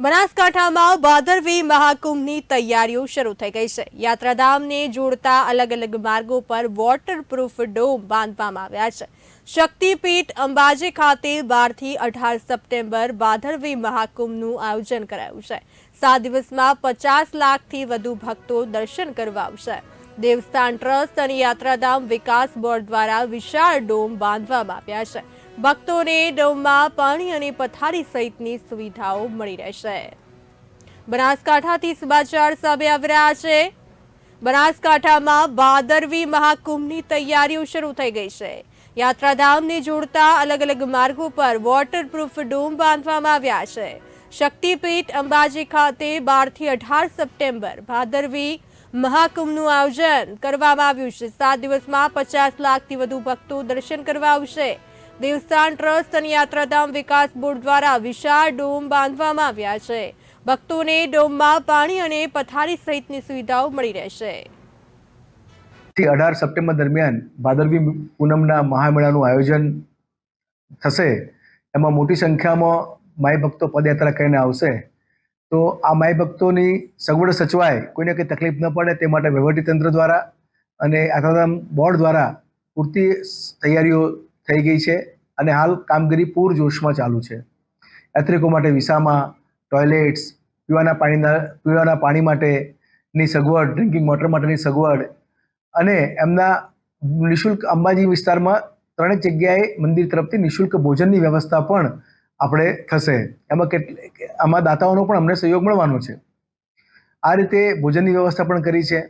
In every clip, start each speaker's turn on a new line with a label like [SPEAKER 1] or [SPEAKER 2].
[SPEAKER 1] બનાસકાંઠામાં ભાદરવી મહાકુંભની તૈયારીઓ શરૂ થઈ ગઈ છે. યાત્રાધામને જોડતા અલગ અલગ માર્ગો પર વોટરપ્રૂફ ડોમ બાંધવામાં આવ્યા છે. શક્તિપીઠ અંબાજી ખાતે બારથી અઢાર સપ્ટેમ્બર ભાદરવી મહાકુંભનું આયોજન કરાયું છે. સાત દિવસમાં પચાસ લાખથી વધુ ભક્તો દર્શન કરવા આવશે. દેવસ્થાન ટ્રસ્ટ અને યાત્રાધામ વિકાસ બોર્ડ દ્વારા વિશાળ ડોમ બાંધવામાં આવ્યા છે. ભક્તોને ડોમમાં પાણી અને પથારી સહિતની સુવિધાઓ મળી રહેશે. બનાસકાંઠાથી સમાચાર સામે આવી રહ્યા છે. બનાસકાંઠામાં ભાદરવી મહાકુંભની તૈયારીઓ શરૂ થઈ ગઈ છે. યાત્રાધામને જોડતા અલગ અલગ માર્ગો પર વોટરપ્રૂફ ડોમ બાંધવામાં આવ્યા છે. શક્તિપીઠ અંબાજી ખાતે બારથી અઢાર સપ્ટેમ્બર ભાદરવી મહાકુંભનું આયોજન કરવામાં આવ્યું છે. સાત દિવસમાં પચાસ લાખથી વધુ ભક્તો દર્શન કરવા આવશે. દેવસ્થાન ટ્રસ્ટ અને યાત્રાધામ વિકાસ બોર્ડ દ્વારા વિશાળ ડોમ બાંધવામાં આવ્યા છે. ભક્તોને ડોમમાં પાણી અને પથારી સહિતની સુવિધાઓ મળી રહેશે.
[SPEAKER 2] અઢાર સપ્ટેમ્બર દરમિયાન ભાદરવી પૂનમના મહામેળાનું આયોજન થશે. એમાં મોટી સંખ્યામાં માય ભક્તો પદયાત્રા કરીને આવશે. તો આ માય ભક્તોની સગવડ સચવાય, કોઈને કંઈ તકલીફ ન પડે તે માટે વહીવટીતંત્ર દ્વારા અને યાત્રાધામ બોર્ડ દ્વારા પૂરતી તૈયારીઓ થઈ ગઈ છે અને હાલ કામગીરી પૂરજોશમાં ચાલુ છે. યાત્રિકો માટે વિસામાં, ટોયલેટ્સ, પીવાના પાણીના, પીવાના પાણી માટેની સગવડ, ડ્રિંકિંગ વોટર માટેની સગવડ અને એમના નિઃશુલ્ક અંબાજી વિસ્તારમાં ત્રણેક જગ્યાએ મંદિર તરફથી નિઃશુલ્ક ભોજનની વ્યવસ્થા પણ આપણે થશે. એમાં કેટલી આમાં દાતાઓનો પણ અમને સહયોગ મળવાનો છે. આ રીતે ભોજનની વ્યવસ્થા પણ કરી છે.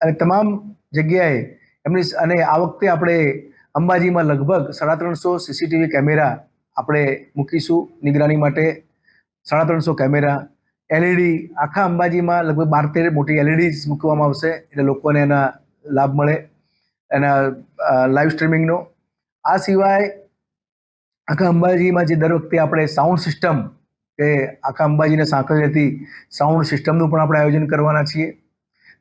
[SPEAKER 2] અને તમામ જગ્યાએ એમની અને આ વખતે આપણે અંબાજીમાં લગભગ સાડા ત્રણસો સીસીટીવી કેમેરા આપણે મૂકીશું નિગરાની માટે. સાડા ત્રણસો કેમેરા એલઈડી આખા અંબાજીમાં લગભગ બાર તેર મોટી એલઈડી મૂકવામાં આવશે એટલે લોકોને એના લાભ મળે. એના લાઈવ સ્ટ્રીમિંગનો આ સિવાય આખા અંબાજીમાં જે દર વખતે આપણે સાઉન્ડ સિસ્ટમ કે આખા અંબાજીને સાંકળી રહેતી સાઉન્ડ સિસ્ટમનું પણ આપણે આયોજન કરવાના છીએ.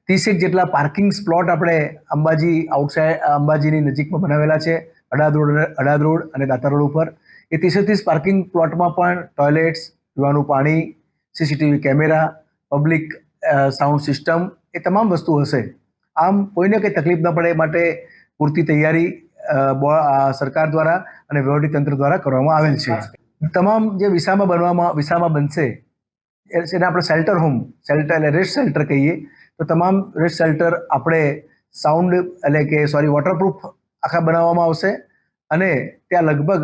[SPEAKER 2] ત્રીસેક જેટલા પાર્કિંગ સ્પ્લોટ આપણે અંબાજી આઉટસાઇડ અંબાજીની નજીકમાં બનાવેલા છે. અડાદ રોડ અડાદ રોડ અને દાતા રોડ ઉપર. એ ત્રીસે ત્રીસ પાર્કિંગ પ્લોટમાં પણ ટોયલેટ્સ પીવાનું પાણી CCTV camera public sound system એ તમામ વસ્તુ હશે. આમ કોઈને કંઈ તકલીફ ન પડે માટે પૂરતી તૈયારી સરકાર દ્વારા અને વહીવટીતંત્ર દ્વારા કરવામાં આવેલ છે. તમામ જે વિસામાં બનવામાં, વિસામાં બનશે એને આપણે શેલ્ટર હોમ શેલ્ટર એટલે રેસ્ટ શેલ્ટર કહીએ તો તમામ રેસ્ટ શેલ્ટર આપણે સાઉન્ડ એટલે કે સોરી વોટરપ્રૂફ આખા બનાવવામાં આવશે. અને ત્યાં લગભગ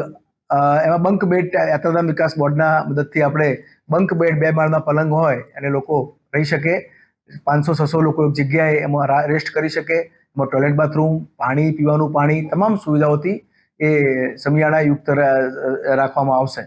[SPEAKER 2] એમાં બંક બેડ યાત્રાધામ વિકાસ બોર્ડના મદદથી આપણે બંક બેડ બે માળના પલંગ હોય અને લોકો રહી શકે. પાંચસો, છસો લોકો એક જગ્યાએ એમાં રેસ્ટ કરી શકે. એમાં ટોયલેટ બાથરૂમ પાણી, પીવાનું પાણી, તમામ સુવિધાઓથી એ સમિયાણા યુક્ત રાખવામાં આવશે.